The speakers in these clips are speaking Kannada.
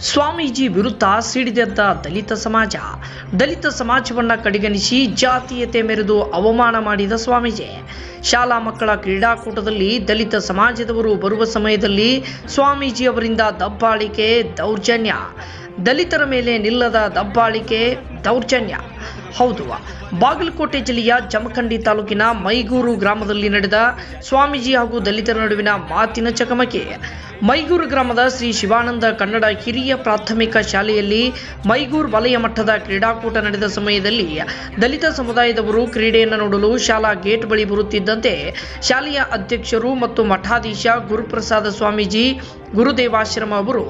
ಸ್ವಾಮೀಜಿ ವಿರುದ್ಧ ಸಿಡಿದೆದ್ದ ದಲಿತ ಸಮಾಜ. ದಲಿತ ಸಮಾಜವನ್ನ ಕಡೆಗಣಿಸಿ ಜಾತೀಯತೆ ಮೆರೆದು ಅವಮಾನ ಮಾಡಿದ ಸ್ವಾಮೀಜಿ. ಶಾಲಾ ಮಕ್ಕಳ ಕ್ರೀಡಾಕೂಟದಲ್ಲಿ ದಲಿತ ಸಮಾಜದವರು ಬರುವ ಸಮಯದಲ್ಲಿ ಸ್ವಾಮೀಜಿ ಅವರಿಂದ ದಬ್ಬಾಳಿಕೆ, ದೌರ್ಜನ್ಯ. ದಲಿತರ ಮೇಲೆ ನಿಲ್ಲದ ದಬ್ಬಾಳಿಕೆ, ದೌರ್ಜನ್ಯ. ಹೌದು, ಬಾಗಲಕೋಟೆ ಜಿಲ್ಲೆಯ ಜಮಖಂಡಿ ತಾಲೂಕಿನ ಮೈಗೂರು ಗ್ರಾಮದಲ್ಲಿ ನಡೆದ ಸ್ವಾಮೀಜಿ ಹಾಗೂ ದಲಿತರ ನಡುವಿನ ಮಾತಿನ ಚಕಮಕಿ. ಮೈಗೂರು ಗ್ರಾಮದ ಶ್ರೀ ಶಿವಾನಂದ ಕನ್ನಡ ಹಿರಿಯ ಪ್ರಾಥಮಿಕ ಶಾಲೆಯಲ್ಲಿ ಮೈಗೂರು ವಲಯ ಮಟ್ಟದ ಕ್ರೀಡಾಕೂಟ ನಡೆದ ಸಮಯದಲ್ಲಿ ದಲಿತ ಸಮುದಾಯದವರು ಕ್ರೀಡೆಯನ್ನು ನೋಡಲು ಶಾಲಾ ಗೇಟ್ ಬಳಿ ಬರುತ್ತಿದ್ದಂತೆ ಶಾಲೆಯ ಅಧ್ಯಕ್ಷರು ಮತ್ತು ಮಠಾಧೀಶ ಗುರುಪ್ರಸಾದ ಸ್ವಾಮೀಜಿ, ಗುರುದೇವಾಶ್ರಮ ಅವರು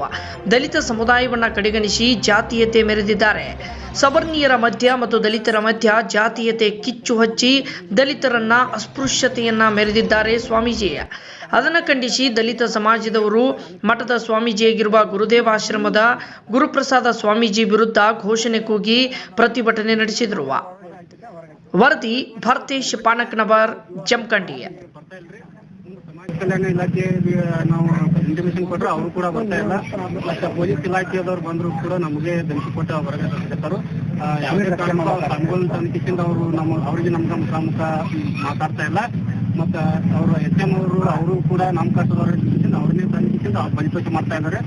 ದಲಿತ ಸಮುದಾಯವನ್ನು ಕಡೆಗಣಿಸಿ ಜಾತೀಯತೆ ಮೆರೆದಿದ್ದಾರೆ. ಸವರ್ಣೀಯರ ಮಧ್ಯ ಮತ್ತು ದಲಿತರ ಮಧ್ಯ ಜಾತೀಯತೆ ಕಿಚ್ಚು ಹಚ್ಚಿ ದಲಿತರನ್ನ ಅಸ್ಪೃಶ್ಯತೆಯನ್ನ ಮೆರೆದಿದ್ದಾರೆ ಸ್ವಾಮೀಜಿ. ಅದನ್ನು ಖಂಡಿಸಿ ದಲಿತ ಸಮಾಜದವರು, ಮಠದ ಸ್ವಾಮೀಜಿಯಾಗಿರುವ ಗುರುದೇವಾಶ್ರಮದ ಗುರುಪ್ರಸಾದ ಸ್ವಾಮೀಜಿ ವಿರುದ್ಧ ಘೋಷಣೆ ಕೂಗಿ ಪ್ರತಿಭಟನೆ ನಡೆಸಿದರು. ವರದಿ ಭರ್ತೇಶ್ ಪಾನಕ್ನವರ್ ಜಮಖಂಡಿ ಸಮಾಜ ಕಲ್ಯಾಣ ಇಲಾಖೆ, ನಾವು ಇಂಟಿಮೇಷನ್ ಕೊಟ್ಟರು ಅವರು ಕೂಡ ಬರ್ತಾ ಇಲ್ಲ. ಮತ್ತೆ ಪೊಲೀಸ್ ಇಲಾಖೆಯವರು ಬಂದ್ರು ಕೂಡ ನಮಗೆ ಬೆಂಕಿ ಕೊಟ್ಟು ಹೊರಗೆ ತರ್ತಿರ್ತಾರು ಯಾವುದೇ ಕಾರಣ ಸಂಗೋಲ್ ತನಿಖೆಯಿಂದ ಅವರು ನಮ್ಮ, ಅವರಿಗೆ ನಮ್ಮ ಮುಖಾಮುಖ ಮಾತಾಡ್ತಾ ಇಲ್ಲ. ಮತ್ತೆ ಅವರು ಎಸ್ ಎಂ ಅವರು ಅವರು ಕೂಡ ನಮ್ಮ ಕಟ್ಟದವ್ರ ಅವ್ರನ್ನೇ ತನಿಖೆಯಿಂದ ಬಲಿಪೋಷ ಮಾಡ್ತಾ ಇದಾರೆ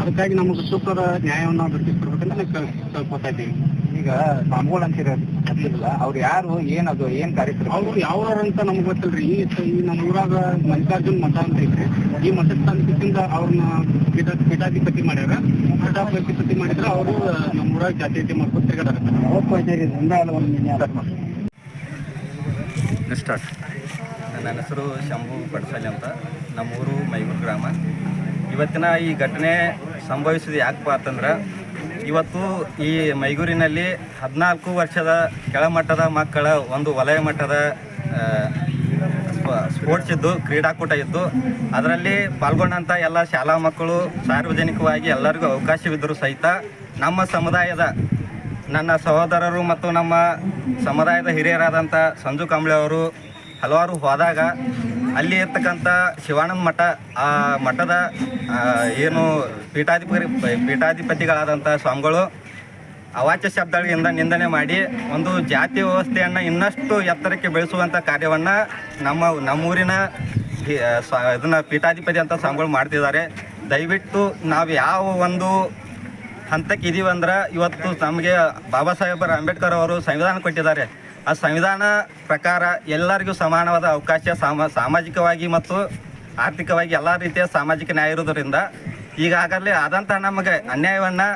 ಅದಕ್ಕಾಗಿ ನಮಗೆ ಸೂಕ್ತದ ನ್ಯಾಯವನ್ನು ನಾವು ದೊರಕಿಸ್ಕೊಡ್ಬೇಕಂತ ಕೇಳ್ಕೊತಾ ಇದ್ದೀವಿ. ಈಗ ಸ್ವಾಮಿಗಳು ಅಂತಿರಲ್ಲ ಅವ್ರು ಯಾರು ಏನದು ಏನ್ ಕಾರ್ಯಕ್ರಮ? ಅವ್ರು ಯಾವ ಅಂತ ನಮ್ಗೆ ಗೊತ್ತಿಲ್ರಿ. ಈ ನಮ್ಮ ಊರಾಗ ಮಲ್ಲಿಕಾರ್ಜುನ್ ಮಠ ಅಂತ ಐತ್ರಿ ಈ ಮಠದ ತಾಲೂಕಿಂದ ಅವ್ರನ್ನ ಪೀಠ ಪೀಠಾಧಿಪತಿ ಮಾಡ್ಯಾರ. ಪೀಠಾಧಿಪತಿ ಮಾಡಿದ್ರೆ ಅವರು ನಮ್ಮ ಊರಾಗ ಜಾತಿ ಮಾಡ್ಕೊಂಡು ತಿರ್ಗಾಡಾರ ಸ್ಟಾರ್ಟ್ ನನ್ನ ಹೆಸರು ಶಂಭು ಬಡಸಲಿ ಅಂತ. ನಮ್ಮೂರು ಮೈಗೂರು ಗ್ರಾಮ. ಇವತ್ತಿನ ಈ ಘಟನೆ ಸಂಭವಿಸಿದ ಯಾಕಪ್ಪ ಅಂತಂದ್ರೆ, ಇವತ್ತು ಈ ಮೈಗೂರಿನಲ್ಲಿ ಹದಿನಾಲ್ಕು ವರ್ಷದ ಕೆಳಮಟ್ಟದ ಮಕ್ಕಳ ಒಂದು ವಲಯ ಮಟ್ಟದ ಸ್ಪೋರ್ಟ್ಸ್ ಇದ್ದು, ಕ್ರೀಡಾಕೂಟ ಇತ್ತು ಅದರಲ್ಲಿ ಪಾಲ್ಗೊಂಡಂಥ ಎಲ್ಲ ಶಾಲಾ ಮಕ್ಕಳು ಸಾರ್ವಜನಿಕವಾಗಿ ಎಲ್ಲರಿಗೂ ಅವಕಾಶವಿದ್ದರೂ ಸಹಿತ ನಮ್ಮ ಸಮುದಾಯದ ನನ್ನ ಸಹೋದರರು ಮತ್ತು ನಮ್ಮ ಸಮುದಾಯದ ಹಿರಿಯರಾದಂಥ ಸಂಜು ಕಂಬ್ಳೆ ಅವರು ಹಲವಾರು ಹೋದಾಗ ಅಲ್ಲಿ ಇರ್ತಕ್ಕಂಥ ಶಿವಾನಂದ ಮಠ, ಆ ಮಠದ ಏನು ಪೀಠಾಧಿಪತಿ ಪೀಠಾಧಿಪತಿಗಳಾದಂಥ ಸ್ವಾಮಿಗಳು ಅವಾಚ್ಯ ಶಬ್ದಗಳಿಂದ ನಿಂದನೆ ಮಾಡಿ ಒಂದು ಜಾತಿ ವ್ಯವಸ್ಥೆಯನ್ನು ಇನ್ನಷ್ಟು ಎತ್ತರಕ್ಕೆ ಬೆಳೆಸುವಂಥ ಕಾರ್ಯವನ್ನು ನಮ್ಮ, ನಮ್ಮೂರಿನ ಇದನ್ನು ಪೀಠಾಧಿಪತಿ ಅಂತ ಸ್ವಾಮಿಗಳು ಮಾಡ್ತಿದ್ದಾರೆ. ದಯವಿಟ್ಟು ನಾವು ಯಾವ ಒಂದು ಹಂತಕ್ಕೆ ಇದೀವಂದ್ರೆ ಇವತ್ತು ನಮಗೆ ಬಾಬಾ ಸಾಹೇಬರ ಅಂಬೇಡ್ಕರ್ ಅವರು ಸಂವಿಧಾನ ಕೊಟ್ಟಿದ್ದಾರೆ. ಆ ಸಂವಿಧಾನ ಪ್ರಕಾರ ಎಲ್ಲರಿಗೂ ಸಮಾನವಾದ ಅವಕಾಶ ಸಾಮ, ಸಾಮಾಜಿಕವಾಗಿ ಮತ್ತು ಆರ್ಥಿಕವಾಗಿ ಎಲ್ಲ ರೀತಿಯ ಸಾಮಾಜಿಕ ನ್ಯಾಯ ಇರೋದರಿಂದ ಈಗಾಗಲೇ ಆದಂಥ ನಮಗೆ ಅನ್ಯಾಯವನ್ನು